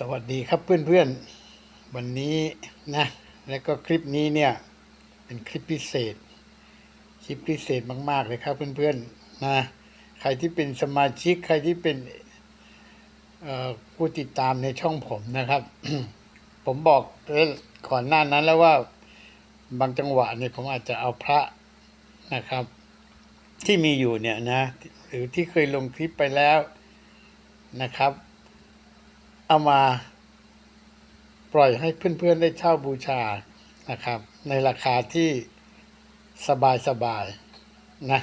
สวัสดีครับเพื่อนๆ วันนี้นะ แล้วก็คลิปนี้เนี่ย เป็นคลิปพิเศษ คลิปพิเศษมาก ๆ เลยครับเพื่อนๆนะ ใครที่เป็นสมาชิกใครที่เป็นผู้ติดตามในช่องผมนะครับ ผมบอกก่อนหน้านั้นแล้วว่าบางจังหวะเนี่ยผมอาจจะเอาพระนะครับ ที่มีอยู่เนี่ยนะ หรือที่เคยลงคลิปไปแล้วนะครับ เอามาปล่อยให้เพื่อนๆได้เช่าบูชานะครับ ในราคาที่สบายๆนะ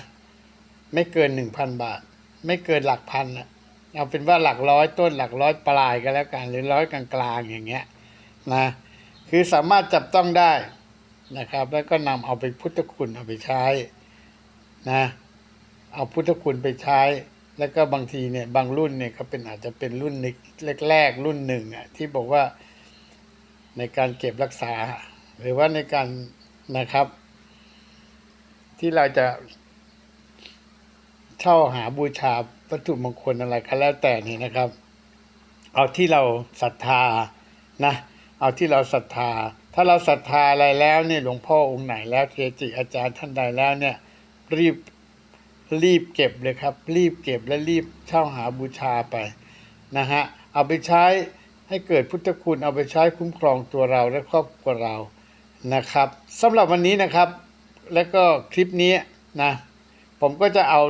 ไม่เกินหนึ่งพันบาท ไม่เกินหลักพันนะเอาเป็นว่าหลักร้อยต้นหลักร้อยปลายก็แล้วกัน หรือร้อยกลางๆอย่างเงี้ยนะคือสามารถจับต้องได้นะครับ แล้วก็นำเอาไปพุทธคุณเอาไปใช้นะเอาพุทธคุณไปใช้ แล้วก็บางทีเนี่ยบางรุ่นเนี่ยก็เป็นอาจจะเป็นรุ่นแรกๆรุ่นหนึ่งอะที่บอกว่าในการเก็บรักษา หรือว่าในการนะครับ ที่เราจะเช่าหาบูชาวัตถุมงคลอะไรก็แล้วแต่นี่นะครับ เอาที่เราศรัทธานะเอาที่เราศรัทธา ถ้าเราศรัทธาอะไรแล้วเนี่ยหลวงพ่อองค์ไหนแล้วเกจิอาจารย์ท่านใดแล้วเนี่ยรีบ รีบเก็บเลยครับ รีบเก็บและรีบเช่าหาบูชาไปนะฮะเอาไปใช้ให้เกิดพุทธคุณเอาไปใช้คุ้มครองตัวเราและครอบครัวเรานะครับสำหรับวันนี้นะครับ แล้วก็คลิปนี้นะผมก็จะเอา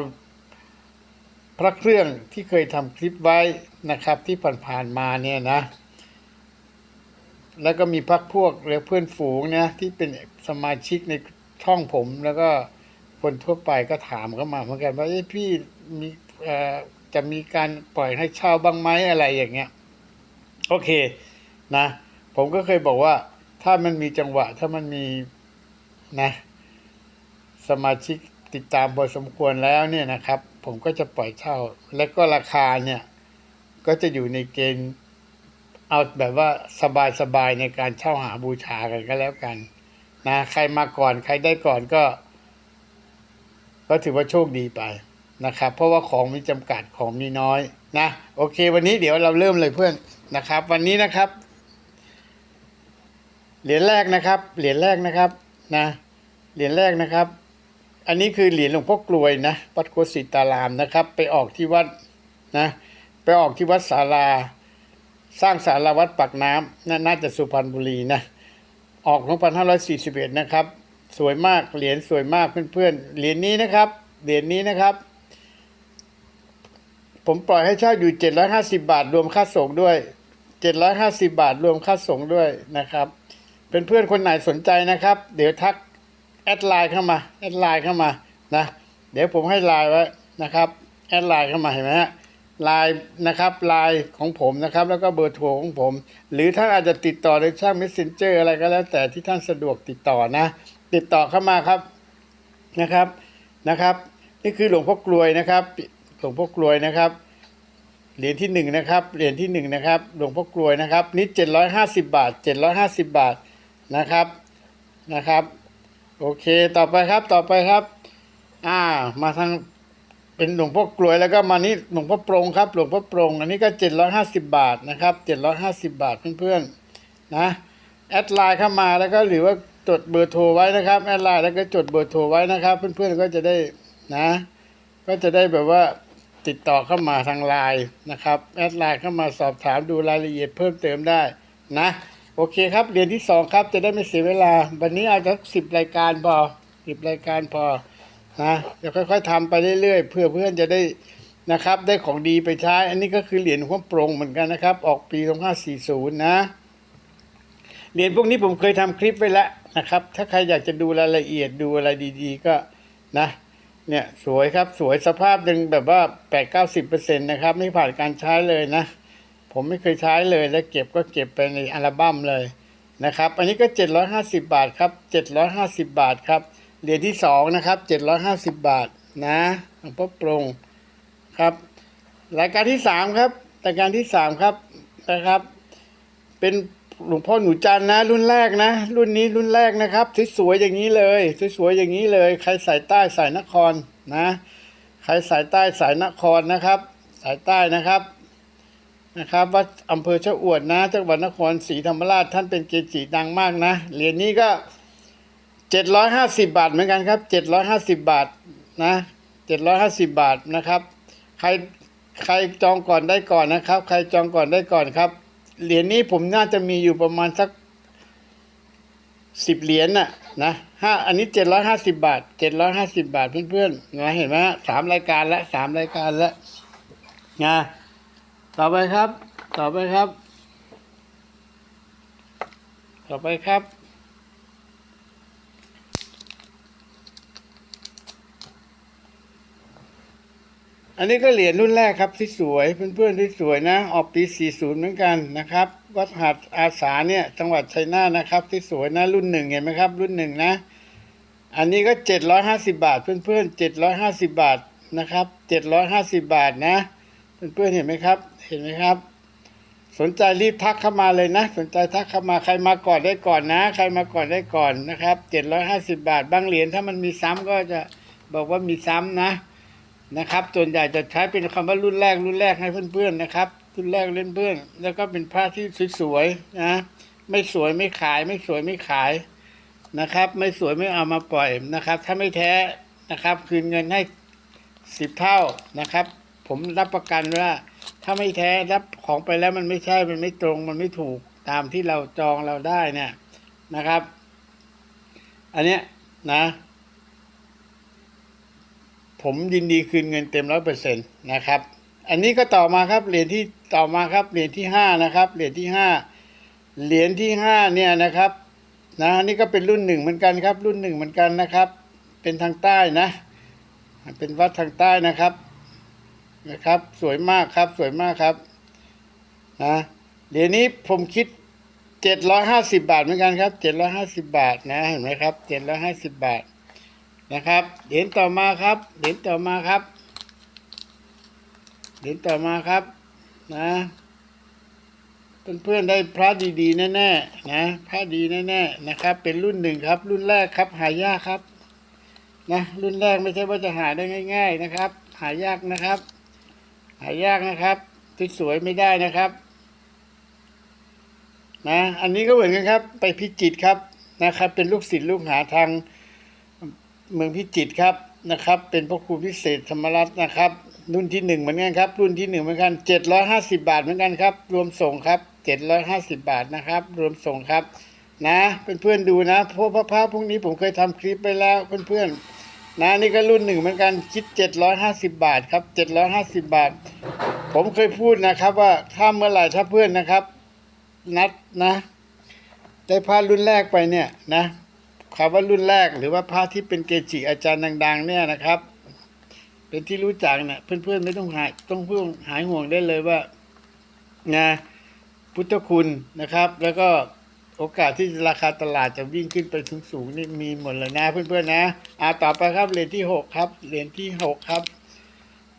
พระเครื่องที่เคยทำคลิปไว้นะครับที่ผ่านๆมาเนี่ยนะ แล้วก็มีพักพวกหรือเพื่อนฝูงนะที่เป็นสมาชิกในช่องผมแล้วก็ คนทั่วไปก็ถามเข้ามาเหมือนกันว่าพี่มีจะมีการปล่อยให้เช่าบ้างไหมอะไรอย่างเงี้ย โอเคนะ ผมก็เคยบอกว่า ถ้ามันมีจังหวะ ถ้ามันมีนะ สมาชิกติดตามพอสมควรแล้วเนี่ยนะครับ ผมก็จะปล่อยเช่า และก็ราคาเนี่ย ก็จะอยู่ในเกณฑ์เอาแบบว่าสบายๆในการเช่าหาบูชากันก็แล้วกันนะใครมาก่อนใครได้ก่อนก็ ก็ถือว่าโชคดีไปนะครับ เพราะว่าของมีจำกัดของมีน้อยนะโอเค วันนี้เดี๋ยวเราเริ่มเลยเพื่อนนะครับ วันนี้นะครับ เหรียญแรกนะครับ เหรียญแรกนะครับนะเหรียญแรกนะครับ อันนี้คือเหรียญหลวงพ่อกลวยนะวัดโคสิตารามนะครับ ไปออกที่วัดนะไปออกที่วัดศาลา สร้างศาลาวัดปากน้ำน่าน่าจะสุพรรณบุรีนะออก 2541 นะครับ สวยมากเหรียญสวยมากเพื่อนๆเหรียญนี้นะครับเหรียญนี้นะครับ ผมปล่อยให้เช่าอยู่750บาท รวมค่าส่งด้วย750บาท รวมค่าส่งด้วยนะครับเป็นเพื่อนคนไหนสนใจนะครับ เดี๋ยวทักแอดไลน์เข้ามาแอดไลน์เข้ามานะเดี๋ยวผมให้ไลน์ไว้นะครับแอดไลน์เข้ามาเห็นไหมฮะไลน์นะครับไลน์ของผมนะครับ แล้วก็เบอร์โทรของผม หรือท่านอาจจะติดต่อในช่าง messenger อะไรก็แล้วแต่ที่ท่านสะดวกติดต่อนะ ติดต่อเข้ามาครับนะครับนะครับ นี่คือหลวงพ่อกลวยนะครับหลวงพ่อกลวยนะครับเหรียญที่หนึ่งนะครับเหรียญที่หนึ่งนะครับหลวงพ่อกลวยนะครับนี่เจ็ดร้อยห้าสิบบาทเจ็ดร้อยห้าสิบบาทนะครับนะครับ โอเคต่อไปครับต่อไปครับ อ่ามาทางเป็นหลวงพ่อกลวยแล้วก็มานี่หลวงพ่อโปรงครับ หลวงพ่อโปรงอันนี้ก็เจ็ดร้อยห้าสิบบาทนะครับเจ็ดร้อยห้าสิบบาทเพื่อนๆนะแอดไลน์เข้ามาแล้วก็หรือว่า จดเบอร์โทรไว้นะครับแอดไลน์แล้วก็จดเบอร์โทรไว้นะครับ เพื่อนๆก็จะได้นะ ก็จะได้แบบว่าติดต่อเข้ามาทางไลน์นะครับแอดไลน์เข้ามาสอบถามดูรายละเอียดเพิ่มเติมได้นะโอเคครับเรียนที่สองครับจะได้ไม่เสียเวลา วันนี้เอาจะสิบรายการพอสิบรายการพอนะเดี๋ยวค่อยๆทำไปเรื่อยๆเพื่อเพื่อนจะได้นะครับ ได้ของดีไปใช้ อันนี้ก็คือเหรียญหัวโปรงเหมือนกันนะครับ ออกปี 2540 นะเหรียญพวกนี้ผมเคยทำคลิปไว้แล้ว นะครับ ถ้าใครอยากจะดูรายละเอียดดูอะไรดีๆ ก็นะเนี่ยสวยครับสวยสภาพยังแบบว่า8-90%นะครับ ไม่ผ่านการใช้เลยนะ ผมไม่เคยใช้เลยแล้วเก็บก็เก็บไปในอัลบั้มเลยนะครับ อันนี้ก็750บาทครับ750บาทครับเหรียญที่สองนะครับ750บาทนะหลวงพ่อปรงครับรายการที่สามครับรายการที่สามครับนะครับ เป็น หลวงพ่อหนูจันนะ รุ่นแรกนะ รุ่นนี้รุ่นแรกนะครับสวยๆอย่างนี้เลยสวยๆอย่างนี้เลย ใครสายใต้สายนครนะ ใครสายใต้สายนครนะครับ สายใต้นะครับนะครับวัดอำเภอชะอวดนะจังหวัดนครศรีธรรมราชท่านเป็นเกจิดังมากนะเหรียญนี้ก็เจ็ดร้อยห้าสิบบาทเหมือนกันครับเจ็ดร้อยห้าสิบบาทนะเจ็ดร้อยห้าสิบบาทนะครับ ใครใครจองก่อนได้ก่อนนะครับ ใครจองก่อนได้ก่อนครับ เหรียญนี้ผมน่าจะมีอยู่ประมาณสักสิบเหรียญน่ะนะห้าอันนี้เจ็ดร้อยห้าสิบบาทเจ็ดร้อยห้าสิบบาทเพื่อนๆนะเห็นไหมฮะสามรายการละสามรายการละนะต่อไปครับ ต่อไปครับ ต่อไปครับ อันนี้ก็เหรียญรุ่นแรกครับที่สวยเพื่อนๆที่สวยนะ ออกปี 40 เหมือนกันนะครับ วัดหัดอาสาเนี่ยจังหวัดชัยนาทนะครับ ที่สวยนะรุ่นหนึ่งเห็นไหมครับ รุ่นหนึ่งนะ อันนี้ก็ 750 บาท เพื่อนๆ 750 บาทนะครับ 750 บาทนะ เพื่อนๆเห็นไหมครับ เห็นไหมครับ สนใจรีบทักเข้ามาเลยนะ สนใจทักเข้ามาใครมาก่อนได้ก่อนนะ ใครมาก่อนได้ก่อนนะครับ 750 บาทบางเหรียญถ้ามันมีซ้ำก็จะบอกว่ามีซ้ำนะ นะครับส่วนใหญ่จะใช้เป็นคำว่ารุ่นแรกรุ่นแรกให้เพื่อนๆนะครับ รุ่นแรกเล่นเพื่อนแล้วก็เป็นผ้าที่สวยๆนะไม่สวยไม่ขาย ไม่สวยไม่ขายนะครับ ไม่สวยไม่เอามาปล่อยนะครับ ถ้าไม่แท้นะครับ คืนเงินให้สิบเท่านะครับ ผมรับประกันว่า ถ้าไม่แท้รับของไปแล้วมันไม่ใช่มันไม่ตรงมันไม่ถูกตามที่เราจองเราได้เนี่ยนะครับ อันเนี้ยนะ ผมยินดีคืนเงินเต็มร้อยเปอร์เซ็นต์นะครับ อันนี้ก็ต่อมาครับเหรียญที่ต่อมาครับเหรียญที่ห้านะครับเหรียญที่ห้าเหรียญที่ห้าเนี่ยนะครับนะนี่ก็เป็นรุ่นหนึ่งเหมือนกันครับ รุ่นหนึ่งเหมือนกันนะครับ เป็นทางใต้นะ เป็นวัดทางใต้นะครับนะครับ สวยมากครับสวยมากครับนะเหรียญนี้ผมคิดเจ็ดร้อยห้าสิบบาทเหมือนกันครับเจ็ดร้อยห้าสิบบาทนะเห็นไหมครับเจ็ดร้อยห้าสิบบาท นะครับ เหรียญต่อมาครับ เหรียญต่อมาครับ เหรียญต่อมาครับ นะเพื่อนๆได้พระดีๆแน่ๆนะพระดีแน่ๆนะครับ เป็นรุ่นหนึ่งครับ รุ่นแรกครับ หายากครับ นะรุ่นแรกไม่ใช่ว่าจะหาได้ง่าย ๆนะครับ หายากนะครับ หายากนะครับสวยไม่ได้นะครับ นะ อันนี้ก็เหมือนกันครับ ไปพิจิตครับนะครับ เป็นลูกศิษย์ลูกหาทาง เมืองพิจิตรครับนะครับ เป็นพระครูพิเศษธรรมรัตน์นะครับ รุ่นที่หนึ่งเหมือนกันครับ รุ่นที่หนึ่งเหมือนกันเจ็ดร้อยห้าสิบาทเหมือนกันครับ รวมส่งครับเจ็ดร้อยห้าสิบาทนะครับ รวมส่งครับ นะเพื่อนๆดูนะเพราะพระพระพวกนี้ผมเคยทำคลิปไปแล้วเพื่อนๆนะนี่ก็รุ่นหนึ่งเหมือนกันคิดเจ็ดร้อยห้าสิบาทครับเจ็ดร้อยห้าสิบาท ผมเคยพูดนะครับ ว่าถ้าเมื่อไหร่ถ้าเพื่อนนะครับ นัดนะ ได้พระรุ่นแรกไปเนี่ยนะ คำว่ารุ่นแรกหรือว่าพระที่เป็นเกจิอาจารย์ดัง ๆ เนี่ยนะครับ เป็นที่รู้จักเนี่ยเพื่อนๆไม่ต้องหายต้องเพื่อนหายห่วงได้เลยว่านะพุทธคุณนะครับ แล้วก็โอกาสที่ราคาตลาดจะวิ่งขึ้นไปสูงๆนี่มีหมดเลยนะเพื่อนๆนะอ่าต่อไปครับเหรียญที่หกครับเหรียญที่หกครับ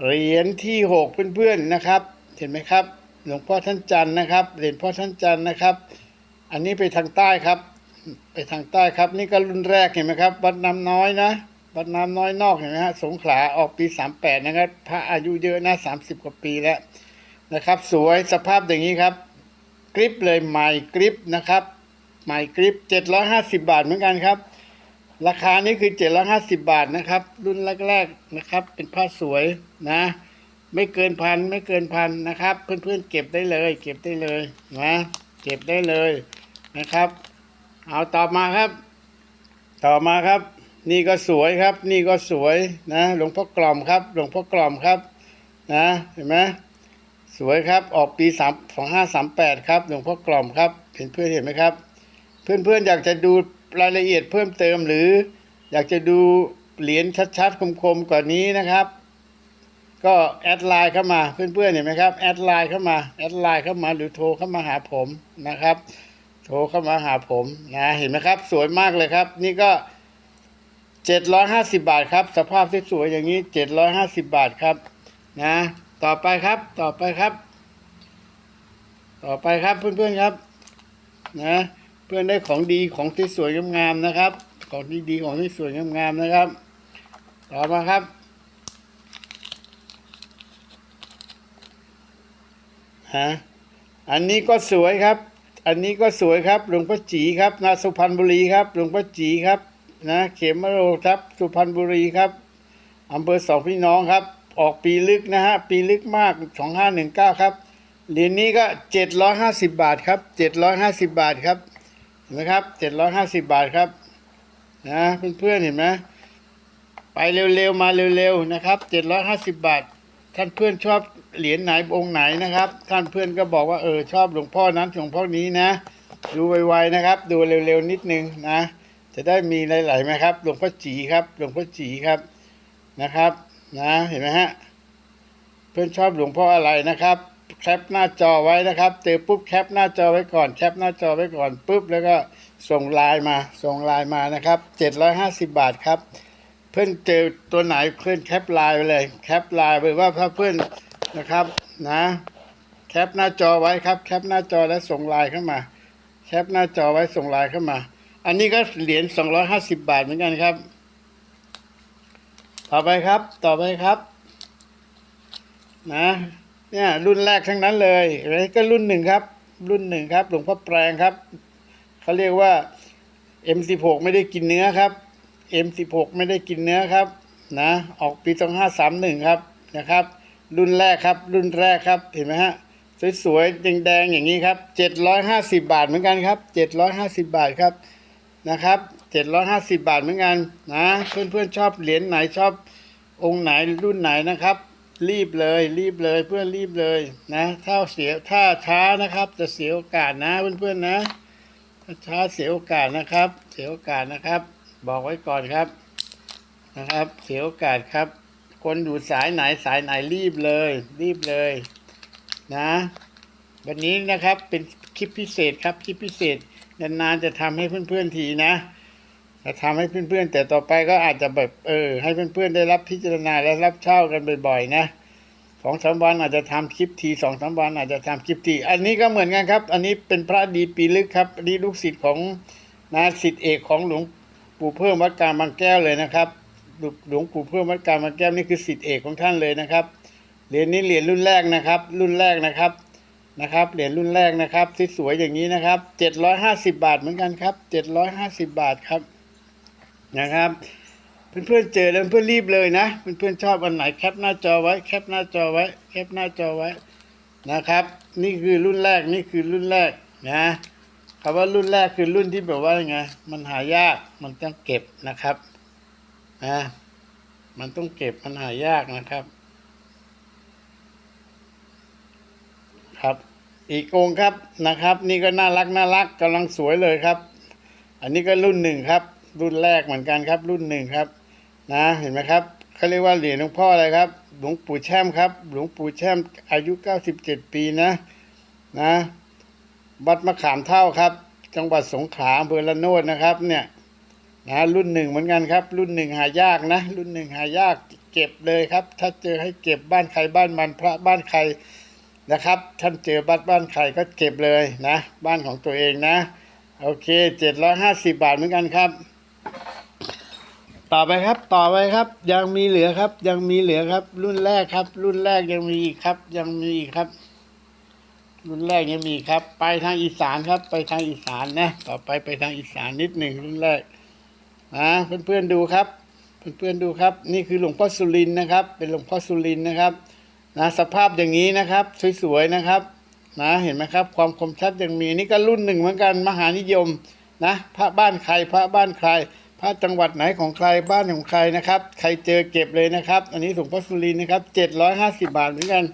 เหรียญที่หกเพื่อนๆนะครับ เห็นไหมครับ หลวงพ่อท่านจันนะครับเหรียญพ่อท่านจันนะครับ อันนี้ไปทางใต้ครับ ไปทางใต้ครับ นี่ก็รุ่นแรกเห็นไหมครับ วัดน้ำน้อยนะวัดน้ำน้อยนอกเห็นไหมฮะสงขลาออกปีสามแปดนะครับ พระอายุเยอะนะสามสิบกว่าปีแล้วนะครับ สวยสภาพอย่างนี้ครับกริปเลยใหม่กริปนะครับใหม่กริปเจ็ดร้อยห้าสิบาทเหมือนกันครับ ราคานี้คือเจ็ดร้อยห้าสิบาทนะครับ รุ่นแรกๆนะครับ เป็นผ้าสวยนะ ไม่เกินพันไม่เกินพันนะครับ เพื่อนๆเก็บได้เลย เก็บได้เลยนะเก็บได้เลยนะครับ เอาต่อมาครับ ต่อมาครับ นี่ก็สวยครับ นี่ก็สวยนะ หลวงพ่อกล่อมครับ หลวงพ่อกล่อมครับ นะเห็นไหมสวยครับ ออกปีสามสองห้าสามแปดครับ หลวงพ่อกล่อมครับเห็นเพื่อนเห็นไหมครับ เพื่อนๆอยากจะดูรายละเอียดเพิ่มเติมหรือ อยากจะดูเหรียญชัดๆคมๆกว่านี้นะครับ ก็แอดไลน์เข้ามาเพื่อนๆเห็นไหมครับแอดไลน์เข้ามาแอดไลน์เข้ามาหรือโทรเข้ามาหาผมนะครับ โทรเข้ามาหาผมนะเห็นไหมครับ สวยมากเลยครับ นี่ก็เจ็ดร้อยห้าสิบาทครับ สภาพสวยๆอย่างนี้เจ็ดร้อยห้าสิบาทครับนะ ต่อไปครับ ต่อไปครับ ต่อไปครับเพื่อนๆครับ นะ เพื่อนได้ของดีของที่สวยงามๆนะครับ ของที่ดีของที่สวยงามๆนะครับ ต่อมาครับฮะอันนี้ก็สวยครับ อันนี้ก็สวยครับหลวงพ่อจีครับนาสุพรรณบุรีครับหลวงพ่อจีครับนะเขมโรครับสุพรรณบุรีครับอำเภอสองพี่น้องครับ ออกปีลึกนะฮะปีลึกมากสองห้าหนึ่งเก้าครับเหรียญนี้ก็เจ็ดร้อยห้าสิบบาทครับเจ็ดร้อยห้าสิบบาทครับเห็นไหมครับเจ็ดร้อยห้าสิบบาทครับนะเพื่อนๆเห็นไหมไปเร็วๆมาเร็วๆนะครับเจ็ดร้อยห้าสิบบาท ท่านเพื่อนชอบเหรียญไหนองค์ไหนนะครับ ท่านเพื่อนก็บอกว่าเออชอบหลวงพ่อนั้นหลวงพ่อนี้นะ ดูไวๆนะครับ ดูเร็วๆนิดนึงนะ จะได้มีหลายๆไหมครับหลวงพ่อจีครับหลวงพ่อจีครับนะครับ นะเห็นไหมฮะเพื่อนชอบหลวงพ่ออะไรนะครับแคปหน้าจอไว้นะครับเจอปุ๊บแคปหน้าจอไว้ก่อนแคปหน้าจอไว้ก่อนปุ๊บแล้วก็ส่งไลน์มาส่งไลน์มานะครับ750 บาทครับ เพื่อนเจอตัวไหนเพื่อนแคปไลน์ไปเลย แคปไลน์ไปว่าถ้าเพื่อนนะครับนะแคปหน้าจอไว้ครับ แคปหน้าจอแล้วส่งไลน์เข้ามา แคปหน้าจอไว้ส่งไลน์เข้ามา อันนี้ก็เหรียญ250 บาทเหมือนกันครับ ต่อไปครับ ต่อไปครับ นะเนี่ยรุ่นแรกทั้งนั้นเลยอันนี้ก็รุ่นหนึ่งครับ รุ่นหนึ่งครับ หลวงพ่อแปลงครับเขาเรียกว่า M16 ไม่ได้กินเนื้อครับ M16 ไม่ได้กินเนื้อครับนะออกปี 2531 ครับนะครับ รุ่นแรกครับ รุ่นแรกครับเห็นไหมฮะสวยๆแดงๆอย่างนี้ครับ 750 บาทเหมือนกันครับ 750 บาทครับนะครับ 750 บาทเหมือนกันนะเพื่อนๆชอบเหรียญไหนชอบองค์ไหนรุ่นไหนนะครับ รีบเลยรีบเลยเพื่อนรีบเลยนะถ้าเสียถ้าช้านะครับ จะเสียโอกาสนะเพื่อนๆนะถ้าช้าเสียโอกาสนะครับ เสียโอกาสนะครับ บอกไว้ก่อนครับนะครับ เสียโอกาสครับ คนอยู่สายไหนสายไหนรีบเลย รีบเลย นะ วันนี้นะครับเป็นคลิปพิเศษครับคลิปพิเศษนานๆจะทำให้เพื่อนๆทีนะจะทำให้เพื่อนๆ แต่ต่อไปก็อาจจะแบบเออ ให้เพื่อนๆได้รับพิจารณาและรับเช่ากันบ่อยๆนะสองสามวันอาจจะทำคลิปทีสองสามวันอาจจะทำคลิปทีอันนี้ก็เหมือนกันครับ อันนี้เป็นพระดีปีลึกครับอันนี้ลูกศิษย์ของนาศิษย์เอกของหลวง ปู่เพิ่มวัดกลางบางแก้วเลยนะครับหลวงปู่เพิ่มวัดกลางบางแก้วนี่คือศิษย์เอกของท่านเลยนะครับเหรียญนี้เหรียญรุ่นแรกนะครับ รุ่นแรกนะครับนะครับเหรียญรุ่นแรกนะครับที่สวยอย่างนี้นะครับเจ็ดร้อยห้าสิบาทเหมือนกันครับเจ็ดร้อยห้าสิบาทครับนะครับ เพื่อนๆเจอแล้วเพื่อนรีบเลยนะเพื่อนๆชอบอันไหนแคปหน้าจอไว้แคปหน้าจอไว้แคปหน้าจอไว้นะครับ นี่คือรุ่นแรกนี่คือรุ่นแรกนะ คำว่ารุ่นแรกคือรุ่นที่แบบว่าไง มันหายาก มันต้องเก็บนะครับนะมันต้องเก็บ มันหายากนะครับ ครับ อีกองค์ครับนะครับ นี่ก็น่ารักน่ารักกำลังสวยเลยครับ อันนี้ก็รุ่นหนึ่งครับ รุ่นแรกเหมือนกันครับ รุ่นหนึ่งครับ นะ เห็นไหมครับเขาเรียกว่าเหรียญหลวงพ่ออะไรครับ หลวงปู่แช่มครับ หลวงปู่แช่มอายุ 97 ปีนะ นะ วัดมะขามเท่าครับ จังหวัดสงขลาอำเภอละโนดนะครับเนี่ยนะรุ่นหนึ่งเหมือนกันครับ รุ่นหนึ่งหายากนะ รุ่นหนึ่งหายากเก็บเลยครับ ถ้าเจอให้เก็บบ้านใครบ้านมันพระบ้านใครนะครับ ท่านเจอบ้านบ้านใครก็เก็บเลยนะ บ้านของตัวเองนะ โอเคเจ็ดร้อยห้าสิบบาทเหมือนกันครับ ต่อไปครับต่อไปครับ ยังมีเหลือครับ ยังมีเหลือครับ รุ่นแรกครับ รุ่นแรกยังมีอีกครับ ยังมีอีกครับ รุ่นแรกยังมีครับ ไปทางอีสานครับ ไปทางอีสานนะ ต่อไปไปทางอีสานนิดหนึ่งรุ่นแรกนะเพื่อนๆดูครับ เพื่อนๆดูครับ นี่คือหลวงพ่อสุรินทร์นะครับ เป็นหลวงพ่อสุรินทร์นะครับนะสภาพอย่างนี้นะครับ สวยๆนะครับนะเห็นไหมครับ ความคมชัดยังมีนี่ก็รุ่นหนึ่งเหมือนกันมหานิยมนะ พระบ้านใครพระบ้านใคร พระจังหวัดไหนของใครบ้านของใครนะครับ ใครเจอเก็บเลยนะครับ อันนี้หลวงพ่อสุรินทร์นะครับเจ็ดร้อยห้าสิบบาทเหมือนกัน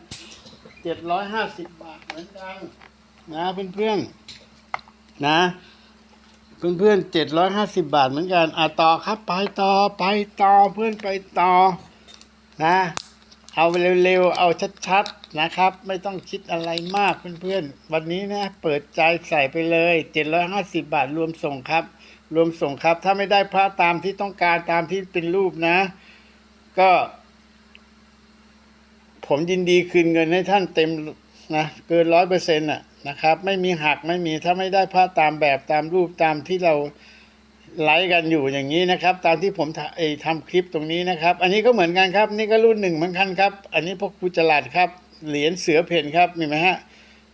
เจ็ดร้อยห้าสิบ เหมือนกันนะเพื่อนๆนะเพื่อนๆเจ็ดร้อยห้าสิบบาทเหมือนกันอะต่อครับ ไปต่อไปต่อเพื่อนไปต่อนะเอาเร็วๆ เอาชัดๆ นะครับ ไม่ต้องคิดอะไรมากเพื่อนๆ วันนี้นะ เปิดใจใส่ไปเลย 750 บาทรวมส่งครับ รวมส่งครับ ถ้าไม่ได้พระตามที่ต้องการตามที่เป็นรูปนะ ก็ ผมยินดีคืนเงินให้ท่านเต็ม นะเกินร้อยเปอร์เซ็นต์ะนะครับ ไม่มีหักไม่มีถ้าไม่ได้พระตามแบบตามรูปตามที่เราไลฟ์กันอยู่อย่างนี้นะครับ ตามที่ผมทำเอ่อทำคลิปตรงนี้นะครับ อันนี้ก็เหมือนกันครับ นี่ก็รุ่นหนึ่งเหมือนกันครับ อันนี้พวกกุจลาดครับ เหรียญเสือเพ่นครับมีไหมฮะ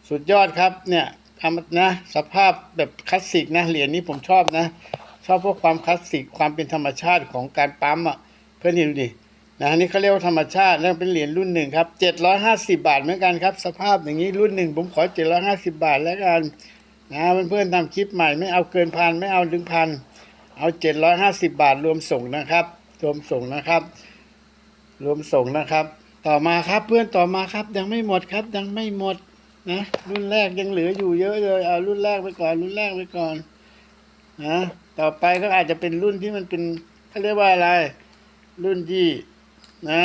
สุดยอดครับเนี่ยเอามานะสภาพแบบคลาสสิกนะเหรียญนี้ผมชอบนะ ชอบเพราะความคลาสสิกความเป็นธรรมชาติของการปั๊มอะเพื่อนดูดิ นะอันนี้เขาเรียกว่าธรรมชาติแล้วเป็นเหรียญรุ่นหนึ่งครับเจ็ดร้อยห้าสิบาทเหมือนกันครับ สภาพอย่างนี้รุ่นหนึ่งผมขอเจ็ดร้อยห้าสิบาทแล้วกันนะเพื่อนๆทำคลิปใหม่ไม่เอาเกินพันไม่เอาถึงพันเอาเจ็ดร้อยห้าสิบาทรวมส่งนะครับ รวมส่งนะครับ รวมส่งนะครับ ต่อมาครับเพื่อนต่อมาครับยังไม่หมดครับยังไม่หมดนะรุ่นแรกยังเหลืออยู่เยอะเลยเอารุ่นแรกไปก่อน รุ่นแรกไปก่อนนะต่อไปก็อาจจะเป็นรุ่นที่มันเป็นเขาเรียกว่าอะไร รุ่นที่ นะ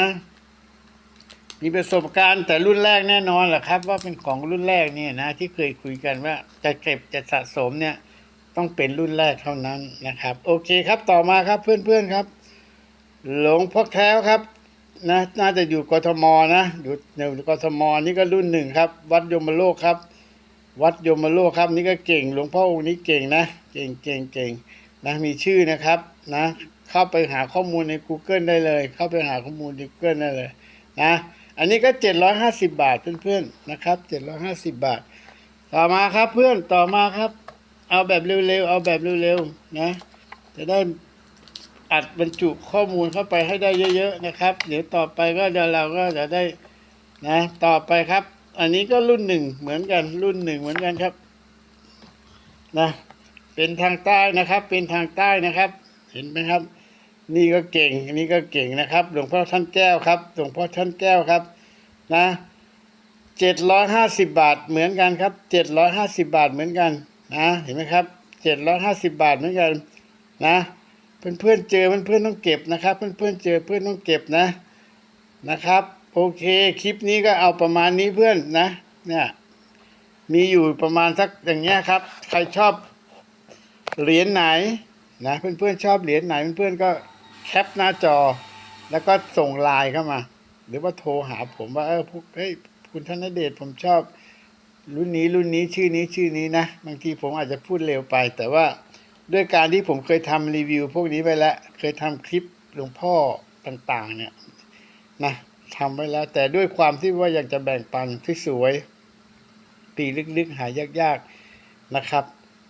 มีประสบการณ์แต่รุ่นแรกแน่นอนแหละครับ ว่าเป็นของรุ่นแรกเนี่ยนะ ที่เคยคุยกันว่า จะเก็บจะสะสมเนี่ย ต้องเป็นรุ่นแรกเท่านั้นนะครับ โอเคครับต่อมาครับเพื่อนๆครับ หลวงพ่อแค้วครับนะน่าจะอยู่กทมนะอยู่อยู่กทมนี่ก็รุ่นหนึ่งครับ วัดยมโลกครับ วัดยมโลกครับนี่ก็เก่ง หลวงพ่อองค์นี้เก่งนะ เก่งเก่งเก่งนะมีชื่อนะครับนะ เข้าไปหาข้อมูลใน Google ได้เลย เข้าไปหาข้อมูลใน Google ได้เลยนะอันนี้ก็ 750 บาทเพื่อนๆนะครับ 750 บาท ต่อมาครับเพื่อนต่อมาครับ เอาแบบเร็วๆเอาแบบเร็วๆนะจะได้อัดบรรจุข้อมูลเข้าไปให้ได้เยอะ ๆ นะครับ เดี๋ยวต่อไปก็เดี๋ยวเราก็จะได้นะต่อไปครับ อันนี้ก็รุ่นหนึ่งเหมือนกันรุ่นหนึ่งเหมือนกันครับนะเป็นทางใต้นะครับ เป็นทางใต้นะครับ เห็นไหมครับ นี่ก็เก่งอันนี้ก็เก่งนะครับ หลวงพ่อท่านแก้วครับ หลวงพ่อท่านแก้วครับ นะเจ็ดร้อยห้าสิบบาทเหมือนกันครับเจ็ดร้อยห้าสิบบาทเหมือนกันนะเห็นไหมครับเจ็ดร้อยห้าสิบบาทเหมือนกันนะเพื่อนเพื่อนๆเจอเพื่อนเพื่อนๆต้องเก็บนะครับ เพื่อนเพื่อนๆเจอเพื่อนต้องเก็บนะนะครับ โอเคคลิปนี้ก็เอาประมาณนี้เพื่อนนะเนี่ยมีอยู่ประมาณสักอย่างเงี้ยครับ ใครชอบเหรียญไหนนะเพื่อนเพื่อนๆชอบเหรียญไหนเพื่อนเพื่อนๆก็ แคปหน้าจอ แล้วก็ส่งไลน์เข้ามา หรือว่าโทรหาผมว่า เออพวกเฮ้ยคุณธนเดชผมชอบ รุ่นนี้รุ่นนี้ชื่อนี้ชื่อนี้นะ บางทีผมอาจจะพูดเร็วไป แต่ว่าด้วยการที่ผมเคยทำรีวิว พวกนี้ไปแล้ว เคยทำคลิปหลวงพ่อต่าง ๆ เนี่ยนะทำไว้แล้ว แต่ด้วยความที่ว่าอยากจะแบ่งปันที่สวยปีลึกๆ หายยากๆนะครับ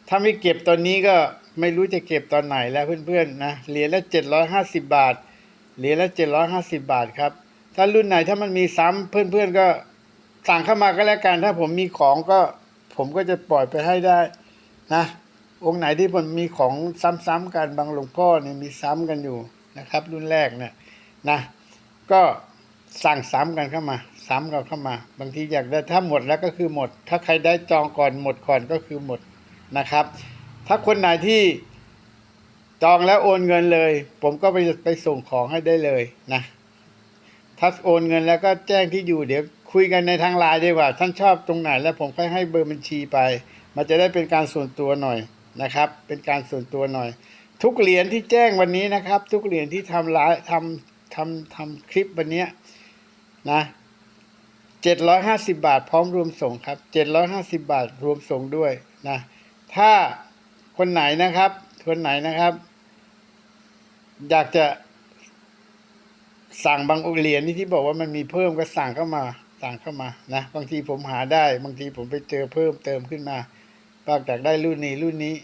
ถ้าไม่เก็บตอนนี้ก็ ไม่รู้จะเก็บตอนไหนแล้วเพื่อนๆนะเหรียญละเจ็ดร้อยห้าสิบาทเหรียญละเจ็ดร้อยห้าสิบาทครับ ถ้ารุ่นไหนถ้ามันมีซ้ำเพื่อนๆก็สั่งเข้ามาก็แล้วกัน ถ้าผมมีของก็ผมก็จะปล่อยไปให้ได้นะองค์ไหนที่มันมีของซ้ำๆกันบางหลวงพ่อเนี่ยมีซ้ำกันอยู่นะครับ รุ่นแรกเนี่ยนะ ก็สั่งซ้ำกันเข้ามา ซ้ำกันเข้ามา บางทีอยากได้ถ้าหมดแล้วก็คือหมด ถ้าใครได้จองก่อนหมดก่อนก็คือหมดนะครับ ถ้าคนไหนที่จองแล้วโอนเงินเลย ผมก็ไปไปส่งของให้ได้เลยนะถ้าโอนเงินแล้วก็แจ้งที่อยู่เดี๋ยวคุยกันในทางไลน์ดีกว่า ท่านชอบตรงไหน แล้วผมค่อยให้เบอร์บัญชีไป มันจะได้เป็นการส่วนตัวหน่อยนะครับ เป็นการส่วนตัวหน่อย ทุกเหรียญที่แจ้งวันนี้นะครับ ทุกเหรียญที่ทำไลฟ์ทำทำทำคลิปวันนี้นะเจ็ดร้อยห้าสิบาทพร้อมรวมส่งครับเจ็ดร้อยห้าสิบาทรวมส่งด้วยนะถ้า คนไหนนะครับ คนไหนนะครับ อยากจะสั่งบางเหรียญนี่ที่บอกว่ามันมีเพิ่มก็สั่งเข้ามา สั่งเข้ามานะบางทีผมหาได้ บางทีผมไปเจอเพิ่มเติมขึ้นมาก็อยากได้รุ่นนี้รุ่นนี้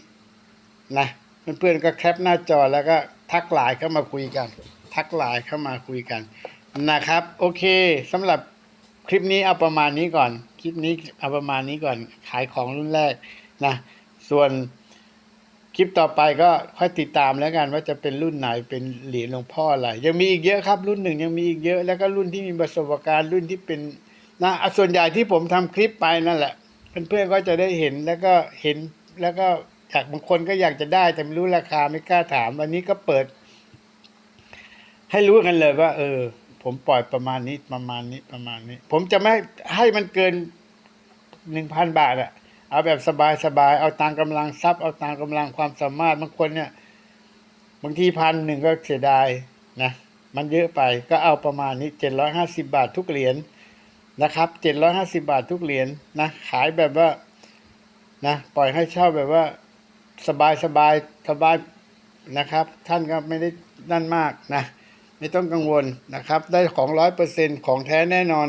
นะเพื่อนๆก็แคปหน้าจอแล้วก็ทักไลน์เข้ามาคุยกัน ทักไลน์เข้ามาคุยกันนะครับ โอเคสำหรับคลิปนี้เอาประมาณนี้ก่อน คลิปนี้เอาประมาณนี้ก่อนขายของรุ่นแรกนะส่วน คลิปต่อไปก็ค่อยติดตามแล้วกันว่าจะเป็นรุ่นไหนเป็นเหรียญหลวงพ่ออะไร ยังมีอีกเยอะครับรุ่นหนึ่งยังมีอีกเยอะแล้วก็รุ่นที่มีประสบการณ์รุ่นที่เป็นนะส่วนใหญ่ที่ผมทำคลิปไปนั่นแหละเพื่อนๆก็จะได้เห็นแล้วก็เห็นแล้วก็อยากบางคนก็อยากจะได้แต่ไม่รู้ราคาไม่กล้าถามวันนี้ก็เปิด ให้รู้กันเลยว่า เออ ผมปล่อยประมาณนี้ประมาณนี้ประมาณนี้ ผมจะไม่ให้มันเกินหนึ่งพันบาทอะ เอาแบบสบายๆ เอาตามกำลังทรัพย์ เอาตามกำลังความสามารถบางคนเนี่ย บางทีพันหนึ่งก็เสียดายนะ มันเยอะไปก็เอาประมาณนี้เจ็ดร้อยห้าสิบาททุกเหรียญนะครับเจ็ดร้อยห้าสิบาททุกเหรียญนะ ขายแบบว่านะปล่อยให้เช่าแบบว่าสบายสบายสบายนะครับ ท่านก็ไม่ได้นั่นมากนะ ไม่ต้องกังวลนะครับ ได้ของร้อยเปอร์เซ็นของแท้แน่นอน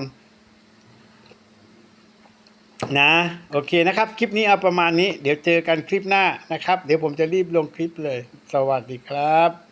นะโอเคนะครับ คลิปนี้เอาประมาณนี้ เดี๋ยวเจอกันคลิปหน้านะครับ เดี๋ยวผมจะรีบลงคลิปเลย สวัสดีครับ